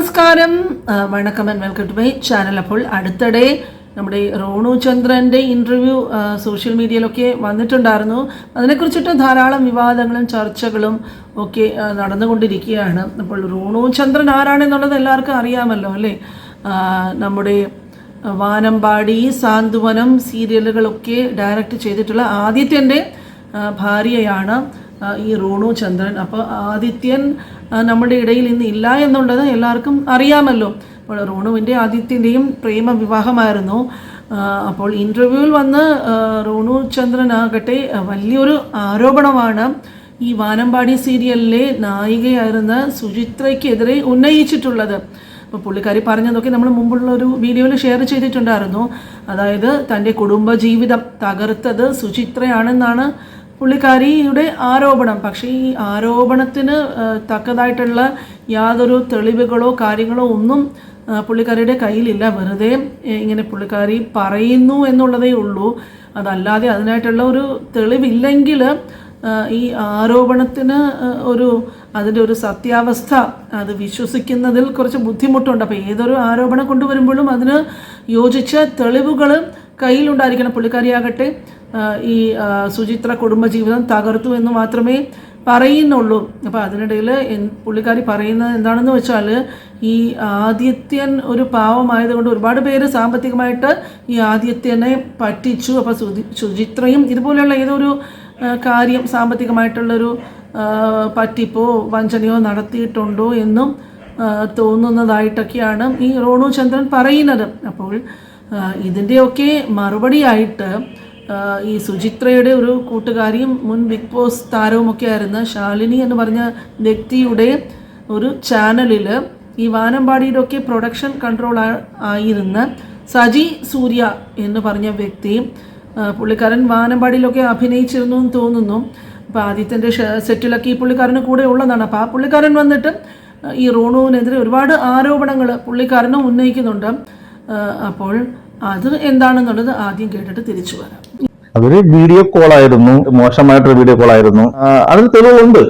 നമസ്കാരം. വണക്കം and welcome to my channel അപ്പോൾ അടുത്തിടെ നമ്മുടെ റോണു ചന്ദ്രന്റെ ഇന്റർവ്യൂ സോഷ്യൽ മീഡിയയിലൊക്കെ വന്നിട്ടുണ്ടായിരുന്നു. അതിനെക്കുറിച്ചിട്ട് ധാരാളം വിവാദങ്ങളും ചർച്ചകളും ഒക്കെ നടന്നുകൊണ്ടിരിക്കുകയാണ്. അപ്പോൾ റോണു ചന്ദ്രൻ ആരാണെന്നുള്ളത് എല്ലാവർക്കും അറിയാമല്ലോ അല്ലേ? നമ്മുടെ വാനമ്പാടി സാന്ത്വനം സീരിയലുകളൊക്കെ ഡയറക്റ്റ് ചെയ്തിട്ടുള്ള ആദിത്യന്റെ ആ, ഭാര്യയാണ്. ഈ റോണു ചന്ദ്രൻ അപ്പോൾ ആദിത്യൻ നമ്മുടെ ഇടയിൽ ഇന്ന് ഇല്ല എന്നുള്ളത് എല്ലാവർക്കും അറിയാമല്ലോ. അപ്പോൾ റോണുവിന്റെ ആദിത്യന്റെയും പ്രേമ വിവാഹമായിരുന്നു അപ്പോൾ ഇന്റർവ്യൂവിൽ വന്ന് റോണു ചന്ദ്രനാകട്ടെ വലിയൊരു ആരോപണമാണ്. ഈ വാനമ്പാടി സീരിയലിലെ നായികയായിരുന്ന സുചിത്രയ്ക്കെതിരെ ഉന്നയിച്ചിട്ടുള്ളത്. അപ്പോൾ പുള്ളിക്കാരി പറഞ്ഞതൊക്കെ നമ്മൾ മുമ്പുള്ള ഒരു വീഡിയോയിൽ ഷെയർ ചെയ്തിട്ടുണ്ടായിരുന്നു. അതായത് തന്റെ കുടുംബജീവിതം തകർത്തത് സുചിത്രയാണെന്നാണ് പുള്ളിക്കാരിയുടെ ആരോപണം. പക്ഷേ ഈ ആരോപണത്തിന് തക്കതായിട്ടുള്ള യാതൊരു തെളിവുകളോ കാര്യങ്ങളോ ഒന്നും പുള്ളിക്കാരിയുടെ കയ്യിലില്ല. വെറുതെ ഇങ്ങനെ പുള്ളിക്കാരി പറയുന്നു എന്നുള്ളതേ ഉള്ളൂ. അതല്ലാതെ അതിനായിട്ടുള്ള ഒരു തെളിവില്ലെങ്കിൽ ഈ ആരോപണത്തിന് ഒരു അതിന്റെ ഒരു സത്യാവസ്ഥ അത് വിശ്വസിക്കുന്നതിൽ കുറച്ച് ബുദ്ധിമുട്ടുണ്ട്. അപ്പോൾ ഏതൊരു ആരോപണം കൊണ്ടുവരുമ്പോഴും അതിന് യോജിച്ച തെളിവുകൾ കയ്യിലുണ്ടായിരിക്കണം പുള്ളിക്കാരിയാകട്ടെ ഈ സുചിത്ര കുടുംബജീവിതം തകർത്തു എന്ന് മാത്രമേ പറയുന്നുള്ളൂ. അപ്പോൾ അതിനിടയിൽ പുള്ളിക്കാരി പറയുന്നത് എന്താണെന്ന് വെച്ചാൽ ഈ ആദിത്യൻ ഒരു പാവമായതുകൊണ്ട് ഒരുപാട് പേര് സാമ്പത്തികമായിട്ട് ഈ ആദിത്യനെ പറ്റിച്ചു. അപ്പോൾ സുചിത്രയും ഇതുപോലെയുള്ള ഏതൊരു കാര്യം സാമ്പത്തികമായിട്ടുള്ളൊരു പറ്റിപ്പോ വഞ്ചനയോ നടത്തിയിട്ടുണ്ടോ എന്നും തോന്നുന്നതായിട്ടൊക്കെയാണ് ഈ റോണു ചന്ദ്രൻ പറയുന്നത്. അപ്പോൾ ഇതിന്റെയൊക്കെ മറുപടിയായിട്ട് ഈ സുചിത്രയുടെ ഒരു കൂട്ടുകാരിയും മുൻ ബിഗ് ബോസ് താരവുമൊക്കെ ആയിരുന്ന ശാലിനി എന്ന് പറഞ്ഞ വ്യക്തിയുടെ ഒരു ചാനലിൽ ഈ വാനമ്പാടിയുടെ ഒക്കെ പ്രൊഡക്ഷൻ കൺട്രോൾ ആയിരുന്ന സജി സൂര്യ എന്ന് പറഞ്ഞ വ്യക്തി പുള്ളിക്കാരൻ വാനമ്പാടിയിലൊക്കെ അഭിനയിച്ചിരുന്നു എന്ന് തോന്നുന്നു. അപ്പോൾ ആദിത്യന്റെ സെറ്റിലൊക്കെ ഈ പുള്ളിക്കാരന് കൂടെ ഉള്ളതാണ്. അപ്പോൾ ആ പുള്ളിക്കാരൻ വന്നിട്ട് ഈ റോണുവിനെതിരെ ഒരുപാട് ആരോപണങ്ങൾ പുള്ളിക്കാരനും ഉന്നയിക്കുന്നുണ്ട്. അപ്പോൾ അത് എന്താണെന്നുള്ളത് ആദ്യം കേട്ടിട്ട് തിരിച്ചു വരാം. അതൊരു വീഡിയോ കോൾ ആയിരുന്നു. മോശമായിട്ടൊരു വീഡിയോ കോൾ ആയിരുന്നു. അതിൽ അതിന് തെളിവുണ്ട്.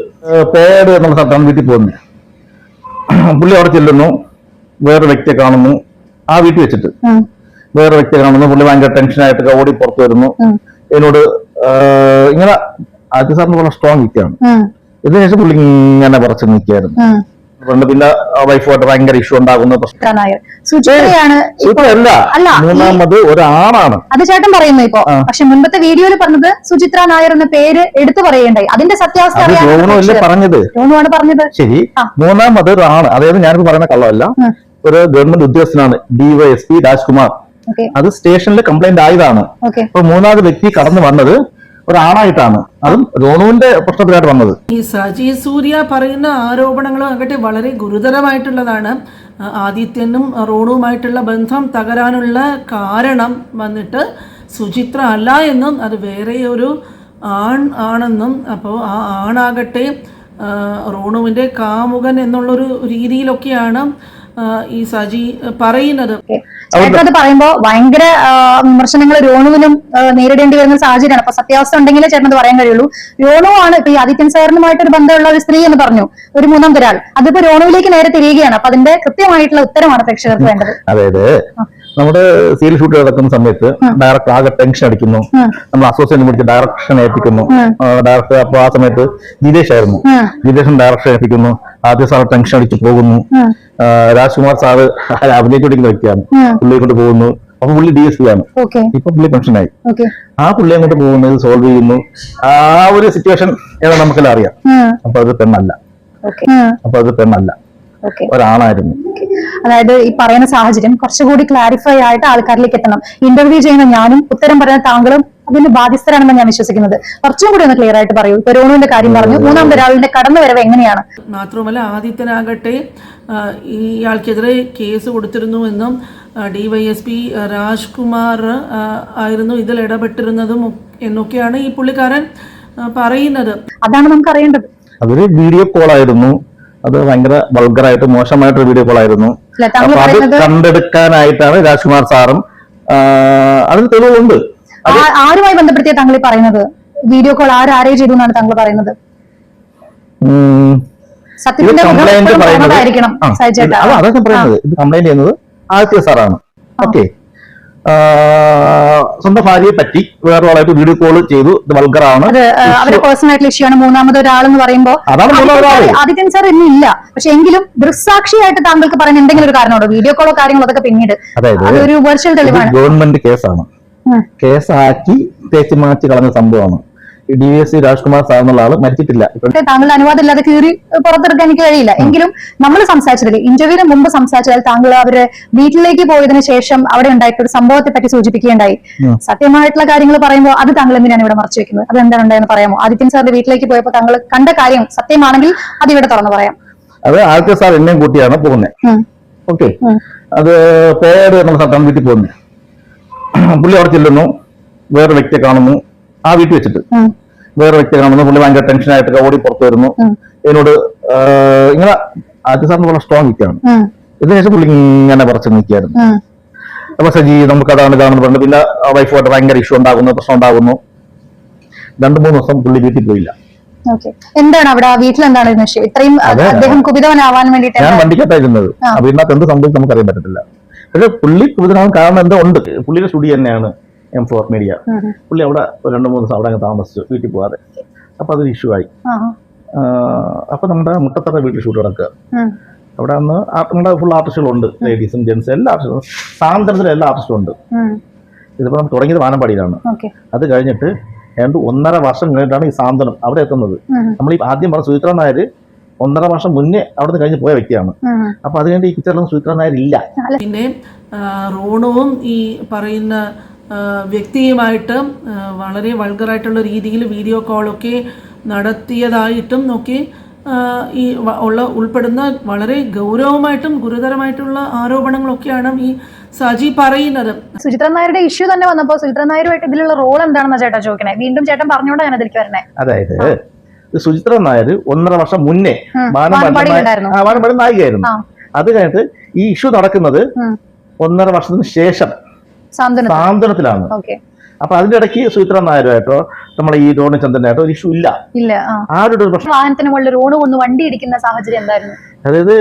പേര് നമ്മൾ സത്താൻ വീട്ടിൽ പോകുന്നത് പുള്ളി അവിടെ ചെല്ലുന്നു. വേറെ വ്യക്തിയെ കാണുന്നു. ആ വീട്ടിൽ വെച്ചിട്ട്. വേറെ വ്യക്തിയെ കാണുന്നു. പുള്ളി ഭയങ്കര ടെൻഷനായിട്ട് ഓടി പുറത്തു വരുന്നു. എന്നോട് ഇങ്ങനെ ആദ്യ സാറിന് വളരെ സ്ട്രോങ് വ്യക്തിയാണ്. ഇതിനുശേഷം പുള്ളി ഇങ്ങനെ പറച്ച് നിൽക്കുകയായിരുന്നു. അതുകൊണ്ട് പിന്നെ വൈഫുമായിട്ട് ഭയങ്കര ഇഷ്യൂ ഉണ്ടാകുന്ന സുചിത്രയാണ് അല്ല മൂന്നാമത് ഒരാണാണ്. അത് ചേട്ടൻ പറയുന്നു ഇപ്പോ. പക്ഷെ മുൻപത്തെ വീഡിയോയിൽ പറഞ്ഞത് സുചിത്ര നായർ എന്ന പേര് എടുത്തു പറയുണ്ടായി. അതിന്റെ സത്യാവസ്ഥ അല്ലേ പറഞ്ഞത്? ജോണുവാണ് പറഞ്ഞത്. ശരി. മൂന്നാമത് ഒരാണ്. അതായത് ഞാനിപ്പോ പറയുന്ന കള്ളമല്ല. ഒരു ഗവൺമെന്റ് ഉദ്യോഗസ്ഥനാണ് ഡിവൈഎസ്പി രാജ്കുമാർ. അത് സ്റ്റേഷനിൽ കംപ്ലൈന്റ് ആയതാണ്. അപ്പൊ മൂന്നാമത് വ്യക്തി കടന്നു വന്നത് ഒരാണായിട്ടാണ് അതും രോണുവിന്റെ പ്രശ്നത്തിലായിട്ട് വന്നത്. ഈ സജി സൂര്യ പറയുന്ന ആരോപണങ്ങളും ആകട്ടെ വളരെ ഗുരുതരമായിട്ടുള്ളതാണ്. ആദിത്യനും റോണുവുമായിട്ടുള്ള ബന്ധം തകരാനുള്ള കാരണം വന്നിട്ട് സുചിത്ര അല്ല എന്നും അത് വേറെ ഒരു ആൺ ആണെന്നും അപ്പോൾ ആ ആണാകട്ടെ റോണുവിന്റെ കാമുകൻ എന്നുള്ളൊരു രീതിയിലൊക്കെയാണ് ഈ സജി പറയുന്നത്. അത് പറയുമ്പോ ഭയങ്കര വിമർശനങ്ങൾ രോണുവിനും നേരിടേണ്ടി വരുന്ന സാഹചര്യമാണ് അപ്പൊ സത്യാവസ്ഥ ഉണ്ടെങ്കിലേ ചേട്ടൻ അത് പറയാൻ കഴിയുള്ളൂ. രോണു ആണ് ഇപ്പൊ ഈ ആദിത്യൻ സാറിനുമായിട്ട് ഒരു ബന്ധമുള്ള ഒരു സ്ത്രീ എന്ന് പറഞ്ഞു ഒരു മൂന്നാം ഒരാൾ. അതിപ്പോ രോണുവിലേക്ക് നേരെ തിരിയുകയാണ്. അപ്പൊ അതിന്റെ കൃത്യമായിട്ടുള്ള ഉത്തരമാണ് പ്രേക്ഷകർക്ക് വേണ്ടത്. അതായത് നമ്മുടെ സീരിയൽ ഷൂട്ട് നടക്കുന്ന സമയത്ത് ഡയറക്ടർ ആകെ ടെൻഷൻ അടിക്കുന്നു. നമ്മൾ അസോസിയേഷൻ വിളിച്ച് ഡയറക്ഷൻ ഏൽപ്പിക്കുന്നു. ഡയറക്ടർ അപ്പൊ ആ സമയത്ത് ജിതേഷ് ആയിരുന്നു. ജിതേഷൻ ഡയറക്ഷൻ ഏൽപ്പിക്കുന്നു. ആദ്യ സാർ ടെൻഷൻ അടിച്ച് പോകുന്നു. രാജ്കുമാർ സാറ് അഭിനയിച്ചുകൊണ്ടിരിക്കുന്ന വ്യക്തിയാണ്. പുള്ളിയെ കൊണ്ട് പോകുന്നു. അപ്പൊ പുള്ളി ഡി എസ് പി ആണ്. ഇപ്പൊ പുള്ളി പെൻഷനായി ആയി. ആ പുള്ളി അങ്ങോട്ട് പോകുന്നത് സോൾവ് ചെയ്യുന്നു. ആ ഒരു സിറ്റുവേഷൻ ഏതാ നമുക്കെല്ലാം അറിയാം. അപ്പൊ അത് പെണ്ണല്ല. അപ്പൊ അത് പെണ്ണല്ല. ഒരാണായിരുന്നു. അതായത് ഈ പറയുന്ന സാഹചര്യം കുറച്ചുകൂടി ക്ലാരിഫൈ ആയിട്ട് ആൾക്കാരിലേക്ക് എത്തണം. ഇന്റർവ്യൂ ചെയ്യുന്ന ഞാനും ഉത്തരം പറയുന്ന താങ്കളും അതിന് ബാധ്യസ്ഥരാണെന്ന് ഞാൻ വിശ്വസിക്കുന്നത്. കുറച്ചും കൂടി ഒന്ന് ക്ലിയർ ആയിട്ട് പറയൂ. രോണുവിന്റെ കാര്യം പറഞ്ഞു. മൂന്നാം ഒരാളിന്റെ കടന്നു വരവ് എങ്ങനെയാണ്? മാത്രമല്ല ആദിത്യനാകട്ടെ ഇയാൾക്കെതിരെ കേസ് കൊടുത്തിരുന്നു എന്നും D Y S P Rajkumar ആയിരുന്നു ഇതിൽ ഇടപെട്ടിരുന്നതും എന്നൊക്കെയാണ് ഈ പുള്ളിക്കാരൻ പറയുന്നത്. അതാണ് നമുക്ക് അറിയേണ്ടത് അതൊരു വീഡിയോ കോൾ ആയിരുന്നു. അത് ഭയങ്കര വൾഗറായിട്ട് മോശമായിട്ടൊരു വീഡിയോ കോൾ ആയിരുന്നു. അപ്പൊ അത് കണ്ടെടുക്കാനായിട്ടാണ് രാജ്കുമാർ സാറും അതിന് തെളിവുണ്ട്. ആരുമായി ബന്ധപ്പെടുത്തിയ താങ്കൾ പറയുന്നത്? വീഡിയോ കോൾ ആര് ആരേ ചെയ്തു എന്നാണ് താങ്കൾ പറയുന്നത്? സത്യത്തിന്റെ. ഇത് പറയുന്നത് ഇത് കംപ്ലൈന്റ് ചെയ്യുന്നത് ആദിത്യ സാറാണ്. ഓക്കെ സ്വന്തം ഭാര്യയെ പറ്റി വേറൊരാളായിട്ട് വീഡിയോ കോൾ ചെയ്തു. വൾഗറാണ് അത് ആ, അവരുടെ പേഴ്സണൽ ഇഷ്യൂ ആണ് മൂന്നാമത് ഒരാളെന്ന് പറയുമ്പോൾ അതാണ് മൂന്നാമത് ആൾ. ആദിത്യൻ സാർ ഇന്ന് ഇല്ല. പക്ഷെ എങ്കിലും ദൃക്സാക്ഷിയായിട്ട് താങ്കൾക്ക് പറയുന്ന എന്തെങ്കിലും ഒരു കാരണമുണ്ടോ? വീഡിയോ കോളോ കാര്യങ്ങളോ അതൊക്കെ പിന്നീട്. അതൊരു വെർച്വൽ തെളിവാണ്. ഗവൺമെന്റ് കേസാണ്. കേസാക്കി തേച്ച് മാറ്റി കളഞ്ഞ സംഭവമാണ്. D S C Rajkumar sir എന്നുള്ള ആൾ മരിച്ചിട്ടില്ല. താങ്കളുടെ അനുവാദം ഇല്ലാതെ കീറി പുറത്തെടുക്കാൻ എനിക്ക് കഴിയില്ല. എങ്കിലും നമ്മൾ സംസാരിച്ചതിൽ ഇന്റർവ്യൂവിന് മുമ്പ് സംസാരിച്ചാൽ താങ്കൾ അവർ വീട്ടിലേക്ക് പോയതിന് ശേഷം അവിടെ ഉണ്ടായിട്ടുള്ള ഒരു സംഭവത്തെ പറ്റി സൂചിപ്പിക്കുകയുണ്ടായി. സത്യമായിട്ടുള്ള കാര്യങ്ങൾ പറയുമ്പോൾ അത് താങ്കൾ എന്തിനാണ് ഇവിടെ മറച്ചു വെക്കുന്നത്? അത് എന്താണ് ഉണ്ടായെന്ന് പറയാമോ? ആദിത്യൻ സാറിന്റെ വീട്ടിലേക്ക് പോയപ്പോൾ താങ്കൾ കണ്ട കാര്യം സത്യമാണെങ്കിൽ അത് ഇവിടെ തുറന്നു പറയാം. അത് ആദ്യത്തെ സാർ എന്നെയും കൂട്ടിയാണ് പോകുന്നത്. ഓക്കെ അത് പേര് നമ്മൾ സർട്ടാൻ വീട്ടിൽ പോകുന്നത് പുള്ളി അവിടെ ചെല്ലുന്നു. വേറെ വ്യക്തിയെ കാണുന്നു. ആ വീട്ടിൽ വെച്ചിട്ട്. വേറെ വ്യക്തി കാണുന്നു പുള്ളി ഭയങ്കര ടെൻഷനായിട്ട് ഓടി പുറത്തു വരുന്നു. എന്നോട് ഇങ്ങനെ ആദ്യ സാറിന് വളരെ സ്ട്രോങ് നിൽക്കുകയാണ്. ഇതിനുശേഷം പുള്ളി ഇങ്ങനെ പറച്ച് നിൽക്കുകയായിരുന്നു. അപ്പൊ സജി നമുക്ക് അതാണ് ഇതാണെന്ന് പറഞ്ഞു പിന്നെ വൈഫുമായിട്ട് ഭയങ്കര ഇഷ്യൂ ഉണ്ടാകുന്നു പ്രശ്നം ഉണ്ടാകുന്നു രണ്ടു മൂന്ന് ദിവസം പുള്ളി വീട്ടിൽ പോയില്ല എന്താണ് അവിടെ വീട്ടിൽ എന്താണ് ഇത്രയും. അദ്ദേഹം കുപിതവനാവാൻ വേണ്ടിട്ട് ഞാൻ? വണ്ടിക്കത്തായിരുന്നത്. അപ്പൊ ഇതിനകത്ത് എന്ത് സംഭവിച്ചു നമുക്ക് അറിയാൻ പറ്റത്തില്ല പക്ഷെ പുള്ളി കുപിതനാവാൻ കാരണം എന്തോ ഉണ്ട് പുള്ളിയുടെ സ്റ്റുഡിയോ തന്നെയാണ് എം ഫോർ മീഡിയ. പുള്ളി അവിടെ രണ്ടു മൂന്ന് ദിവസം അവിടെ അങ്ങ് താമസിച്ചു വീട്ടിൽ പോകാതെ. അപ്പൊ അതൊരു ഇഷ്യൂ ആയി. അപ്പോൾ നമ്മുടെ മുട്ടത്തറ വീട്ടിൽ ഷൂട്ട് നടക്കുക. അവിടെ അന്ന് നമ്മുടെ ഫുൾ ആർട്ടിസ്റ്റുകളുണ്ട് ലേഡീസും ജെൻസും എല്ലാ ആർട്ടിസ്റ്റും സാന്ദ്രത്തിൽ എല്ലാ ആർട്ടിസ്റ്റും ഉണ്ട്. ഉം. ഇതിപ്പോ നമ്മൾ തുടങ്ങിയത് വാനമ്പാടിയിലാണ്. അത് കഴിഞ്ഞിട്ട് ഏതാണ്ട് ഒന്നര വർഷം കഴിഞ്ഞിട്ടാണ് ഈ സാന്ത്വനം അവിടെ എത്തുന്നത്. നമ്മൾ ഈ ആദ്യം പറഞ്ഞ സുചിത്ര നായർ ഒന്നര വർഷം മുന്നേ അവിടെ നിന്ന് കഴിഞ്ഞ് പോയ വ്യക്തിയാണ്. അപ്പൊ അത് കഴിഞ്ഞിട്ട് ഈ പിക്ചറിലൊന്നും സുചിത്ര നായർ ഇല്ല. പിന്നെ റോണവും ഈ പറയുന്ന വ്യക്തിയുമായിട്ട് വളരെ വൾഗറായിട്ടുള്ള രീതിയിൽ വീഡിയോ കോളൊക്കെ നടത്തിയതായിട്ടും നോക്കി ഈ ഉള്ള ഉൾപ്പെടുന്ന വളരെ ഗൗരവമായിട്ടും ഗുരുതരമായിട്ടുള്ള ആരോപണങ്ങളൊക്കെയാണ് ഈ സജി പറയുന്നത്. സുചിത്ര നായരുടെ ഇഷ്യൂ തന്നെ വന്നപ്പോൾ സുചിത്ര നായരുമായിട്ട് ഇതിലുള്ള റോൾ എന്താണെന്ന് ചേട്ടാ ചോദിക്കണേ? വീണ്ടും ചേട്ടൻ പറഞ്ഞോണ്ടാ ഞാൻ അതിലേക്ക് വരണേ? അതായത് സുചിത്ര നായർ ഒന്നര വർഷം മുന്നേ. വാനമ്പാടി നായികയായിരുന്നു. അത് കഴിഞ്ഞിട്ട് ഈ ഇഷ്യൂ നടക്കുന്നത് ഒന്നര വർഷത്തിന് ശേഷം. സാന്ത്വനത്തിലാണ് അപ്പൊ അതിന്റെ ഇടയ്ക്ക് സുചിത്ര നായരുമായിട്ടോ നമ്മളെ ഈ രോണിചന്ദ്രനായിട്ടോ ഒരു ഇഷ്യൂ ഇല്ല. ഇല്ല ആ. ആരുടെ ഒരു പ്രശ്നം? വാഹനത്തിന് മുകളിൽ റോഡ് കൊണ്ട് വണ്ടി ഇടിക്കുന്ന സാഹചര്യം എന്തായിരുന്നു? അതായത്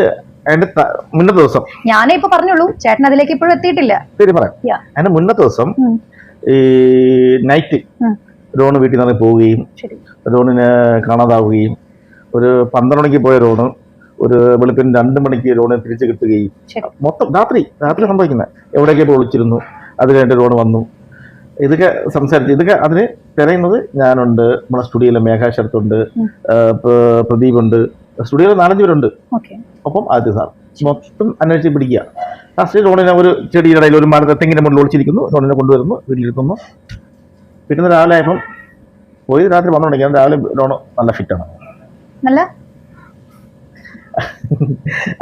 അതിന്റെ മുന്നത്തെ ദിവസം. ഞാനേ ഇപ്പൊ പറഞ്ഞോളൂ ചേട്ടൻ അതിലേക്ക് ഇപ്പോഴും എത്തിയിട്ടില്ല. ശരി പറയാം. അതിന്റെ മുന്നത്തെ ദിവസം ഈ നൈറ്റ്. റോണ് വീട്ടിൽ നിന്ന് പോവുകയും റോണിന് കാണാതാവുകയും ഒരു പന്ത്രണ്ട് മണിക്ക് പോയ റോണ് ഒരു വെളുപ്പിന് രണ്ട് മണിക്ക് റോണിനെ തിരിച്ചു കിട്ടുകയും മൊത്തം രാത്രി രാത്രി സംഭവിക്കുന്നത്. എവിടെയൊക്കെ ഒളിച്ചിരുന്നു അത് കഴിഞ്ഞിട്ട് ലോൺ വന്നു. ഇതൊക്കെ സംസാരിച്ച് ഇതൊക്കെ അതിന് തിരയുന്നത് ഞാനുണ്ട്. നമ്മുടെ സ്റ്റുഡിയോയിലെ മേഘാ ശരത്തുണ്ട്. പ്രദീപ് ഉണ്ട് സ്റ്റുഡിയോയിൽ നാലഞ്ച് പേരുണ്ട്. ഒപ്പം ആദ്യ സാർ. മൊത്തം അന്വേഷിച്ച് പിടിക്കുക. ലാസ്റ്റ് റോണിനെ ഒരു ചെടിയുടെ ഇടയിൽ ഒരു മരത്തെ തെങ്ങിന്റെ മുകളിൽ ഒളിച്ചിരിക്കുന്നു. റോണിനെ കൊണ്ടുവരുന്നു. വീട്ടിലിരുത്തുന്നു പിന്നെ രാവിലെ ആയപ്പം പോയി. രാത്രി വന്നു മണിക്കാണ് രാവിലെ റോണ് നല്ല ഫിറ്റാണ് നല്ല?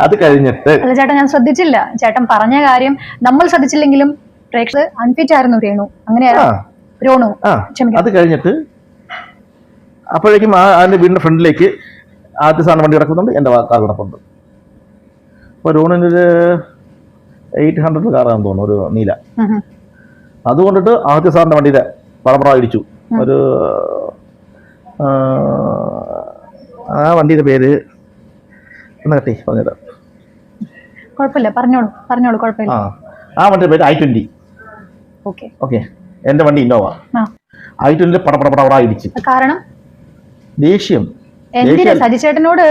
അത് കഴിഞ്ഞിട്ട് ചേട്ടൻ ചേട്ടാ ഞാൻ ശ്രദ്ധിച്ചില്ല. ചേട്ടൻ പറഞ്ഞ കാര്യം നമ്മൾ ശ്രദ്ധിച്ചില്ലെങ്കിലും പ്രേക്ഷകർ അൺഫിറ്റ് ആയിരുന്നു രേണു. അങ്ങനെയായിരുന്നു രോണു അത് കഴിഞ്ഞിട്ട് അപ്പോഴേക്കും ആ അതിന്റെ വീടിന്റെ ഫ്രണ്ടിലേക്ക് ആദ്യ സാധനം വണ്ടി കിടക്കുന്നുണ്ട് എന്റെ കാർ കിടപ്പുണ്ട്. അപ്പോൾ റോണിന്റെ ഒരു എയ്റ്റ് ഹൺഡ്രഡ് കാറാണെന്ന് തോന്നുന്നു ഒരു നീല. അതുകൊണ്ടിട്ട് ആദ്യ സാറിന്റെ വണ്ടിയുടെ പടപട ഇടിച്ചു. ഒരു ആ, വണ്ടിയുടെ പേര് ഒന്ന് കട്ടി പറഞ്ഞുതരാം. കുഴപ്പമില്ല പറഞ്ഞോളൂ പറഞ്ഞോളൂ കുഴപ്പമില്ല. ആ ആ വണ്ടിയുടെ പേര് ഐ ട്വന്റി ഓക്കെ. എന്റെ വണ്ടി ഇന്നോവ ഐ ട്വന്റിന്റെ പടപട പടപട ഇടിച്ച് കാരണം ദേഷ്യം സജിച്ചേട്ടനോട്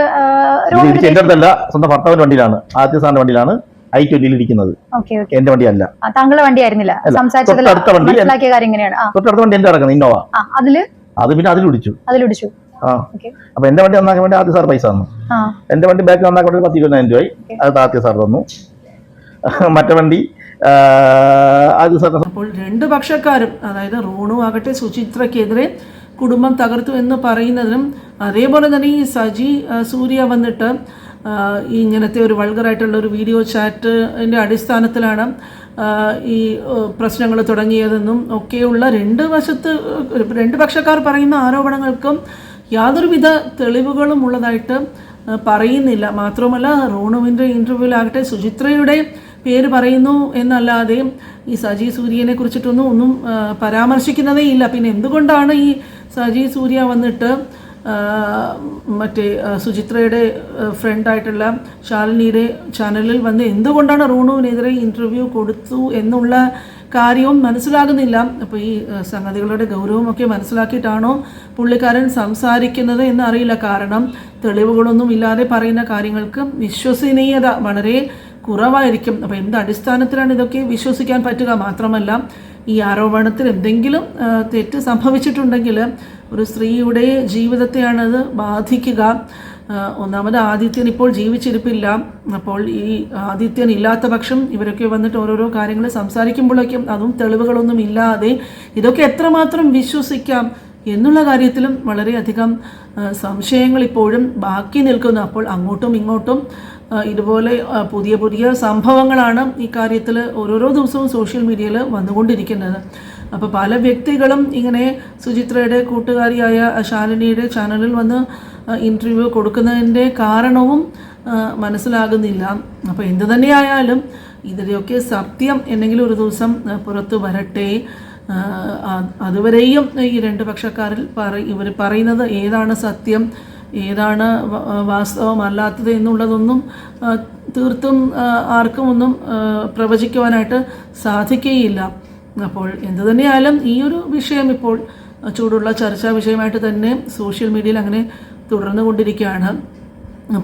എന്റെ അടുത്തല്ല സ്വന്തം ഭർത്താവിന്റെ വണ്ടിയിലാണ് ആദ്യ സാറിന്റെ വണ്ടിയിലാണ് ഐ ട്വന്റിയിൽ ഇരിക്കുന്നത് എന്റെ വണ്ടി അല്ല താങ്കളുടെ വണ്ടി ആയിരുന്നില്ല തൊട്ടടുത്ത വണ്ടി തൊട്ടടുത്ത വണ്ടി എന്റെ കിടക്കുന്നത് ഇന്നോവ. അതിൽ അത് പിന്നെ അതിൽ ഇടിച്ചു അതിലിടിച്ചു ആ. അപ്പൊ എന്റെ വണ്ടി നന്നാക്കാൻ വേണ്ടി ആദ്യ സാർ പൈസ തന്നു എന്റെ വണ്ടി ബാക്ക് നന്നാക്കാൻ വേണ്ടി പത്ത് ഇരുപതിനായിരം രൂപയായി അത് ആദ്യ സാർ തന്നു മറ്റേ വണ്ടി സാർ അപ്പോൾ രണ്ട് പക്ഷക്കാരും അതായത് റോണു ആകട്ടെ സുചിത്രയ്ക്കെതിരെ കുടുംബം തകർത്തു എന്ന് പറയുന്നതിനും അതേപോലെ തന്നെ ഈ സജി സൂര്യ വന്നിട്ട് ഈ ഇങ്ങനത്തെ ഒരു വൾഗറായിട്ടുള്ള ഒരു വീഡിയോ ചാറ്റിന്റെ അടിസ്ഥാനത്തിലാണ് ഈ പ്രശ്നങ്ങൾ തുടങ്ങിയതെന്നും ഒക്കെയുള്ള രണ്ട് വശത്ത് രണ്ട് പക്ഷക്കാർ പറയുന്ന ആരോപണങ്ങൾക്കും യാതൊരുവിധ തെളിവുകളും ഉള്ളതായിട്ട് പറയുന്നില്ല. മാത്രമല്ല റോണുവിന്റെ ഇന്റർവ്യൂവിലാകട്ടെ സുചിത്രയുടെ പേര് പറയുന്നു എന്നല്ലാതെ ഈ സജി സൂര്യനെ കുറിച്ചിട്ടൊന്നും ഒന്നും പരാമർശിക്കുന്നതേ ഇല്ല. പിന്നെ എന്തുകൊണ്ടാണ് ഈ സജി സൂര്യ വന്നിട്ട് മറ്റേ സുചിത്രയുടെ ഫ്രണ്ടായിട്ടുള്ള ശാലിനിയുടെ ചാനലിൽ വന്ന് എന്തുകൊണ്ടാണ് റോണുവിനെതിരെ ഇന്റർവ്യൂ കൊടുത്തു എന്നുള്ള കാര്യവും മനസ്സിലാകുന്നില്ല. അപ്പോൾ ഈ സംഗതികളുടെ ഗൗരവമൊക്കെ മനസ്സിലാക്കിയിട്ടാണോ പുള്ളിക്കാരൻ സംസാരിക്കുന്നത് എന്നറിയില്ല. കാരണം തെളിവുകളൊന്നും ഇല്ലാതെ പറയുന്ന കാര്യങ്ങൾക്ക് വിശ്വസനീയത വളരെ കുറവായിരിക്കും. അപ്പോൾ എന്ത് അടിസ്ഥാനത്തിലാണ് ഇതൊക്കെ വിശ്വസിക്കാൻ പറ്റുക? മാത്രമല്ല ഈ ആരോപണത്തിൽ എന്തെങ്കിലും തെറ്റ് സംഭവിച്ചിട്ടുണ്ടെങ്കിൽ ഒരു സ്ത്രീയുടെ ജീവിതത്തെയാണത് ബാധിക്കുക. ആ, ഒന്നാമത് ആദിത്യൻ ഇപ്പോൾ ജീവിച്ചിരിപ്പില്ല. അപ്പോൾ ഈ ആദിത്യൻ ഇല്ലാത്ത പക്ഷം ഇവരൊക്കെ വന്നിട്ട് ഓരോരോ കാര്യങ്ങൾ സംസാരിക്കുമ്പോഴേക്കും അതും തെളിവുകളൊന്നും ഇല്ലാതെ ഇതൊക്കെ എത്രമാത്രം വിശ്വസിക്കാം എന്നുള്ള കാര്യത്തിലും വളരെയധികം സംശയങ്ങൾ ഇപ്പോഴും ബാക്കി നിൽക്കുന്നു. അപ്പോൾ അങ്ങോട്ടും ഇങ്ങോട്ടും ഇതുപോലെ പുതിയ പുതിയ സംഭവങ്ങളാണ് ഈ കാര്യത്തിൽ ഓരോരോ ദിവസവും സോഷ്യൽ മീഡിയയിൽ വന്നുകൊണ്ടിരിക്കുന്നത്. അപ്പോൾ പല വ്യക്തികളും ഇങ്ങനെ സുചിത്രയുടെ കൂട്ടുകാരിയായ ശാലിനിയുടെ ചാനലിൽ വന്ന് ഇന്റർവ്യൂ കൊടുക്കുന്നതിന്റെ കാരണവും മനസ്സിലാകുന്നില്ല. അപ്പോൾ എന്തു തന്നെയായാലും ഇതിന്റെയൊക്കെ സത്യം എന്തെങ്കിലും ഒരു ദിവസം പുറത്തു വരട്ടെ. അതുവരെയും ഈ രണ്ട് പക്ഷക്കാരിൽ പറ ഇവർ പറയുന്നത് ഏതാണ് സത്യം? ഏതാണ് വാസ്തവമല്ലാത്തത് എന്നുള്ളതൊന്നും തീർത്തും ആർക്കും ഒന്നും പ്രവചിക്കുവാനായിട്ട് സാധിക്കുകയില്ല. അപ്പോൾ എന്തു തന്നെയായാലും ഈ ഒരു വിഷയം ഇപ്പോൾ ചൂടുള്ള ചർച്ചാ വിഷയമായിട്ട് തന്നെ സോഷ്യൽ മീഡിയയിൽ അങ്ങനെ തുടർന്നു കൊണ്ടിരിക്കുകയാണ്.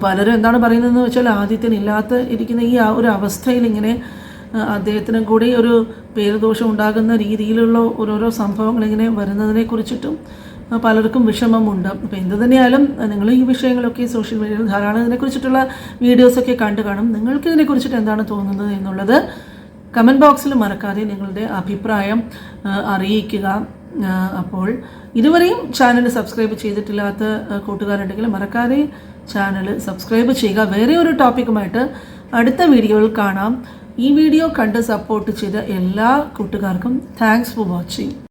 പലരും എന്താണ് പറയുന്നതെന്ന് വെച്ചാൽ ആദിത്യൻ ഇല്ലാത്ത ഇരിക്കുന്ന ഈ ഒരു അവസ്ഥയിൽ ഇങ്ങനെ അദ്ദേഹത്തിന് കൂടി ഒരു പേരുദോഷം ഉണ്ടാകുന്ന രീതിയിലുള്ള ഓരോരോ സംഭവങ്ങൾ ഇങ്ങനെ വരുന്നതിനെ കുറിച്ചിട്ടും പലർക്കും വിഷമമുണ്ട്. അപ്പോൾ എന്ത് തന്നെയായാലും നിങ്ങൾ ഈ വിഷയങ്ങളൊക്കെ സോഷ്യൽ മീഡിയയിൽ ധാരാളം ഇതിനെക്കുറിച്ചിട്ടുള്ള വീഡിയോസൊക്കെ കണ്ടു കാണും. നിങ്ങൾക്ക് ഇതിനെക്കുറിച്ചിട്ട് എന്താണ് തോന്നുന്നത് എന്നുള്ളത് കമന്റ് ബോക്സിൽ മറക്കാതെ നിങ്ങളുടെ അഭിപ്രായം അറിയിക്കുക. അപ്പോൾ ഇതുവരെയും ചാനൽ സബ്സ്ക്രൈബ് ചെയ്തിട്ടില്ലാത്ത കൂട്ടുകാരുണ്ടെങ്കിൽ മറക്കാതെ ചാനൽ സബ്സ്ക്രൈബ് ചെയ്യുക. വേറെ ഒരു ടോപ്പിക്കുമായിട്ട് അടുത്ത വീഡിയോയിൽ കാണാം. ഈ വീഡിയോ കണ്ട് സപ്പോർട്ട് ചെയ്ത എല്ലാ കൂട്ടുകാർക്കും താങ്ക്സ് ഫോർ വാച്ചിങ്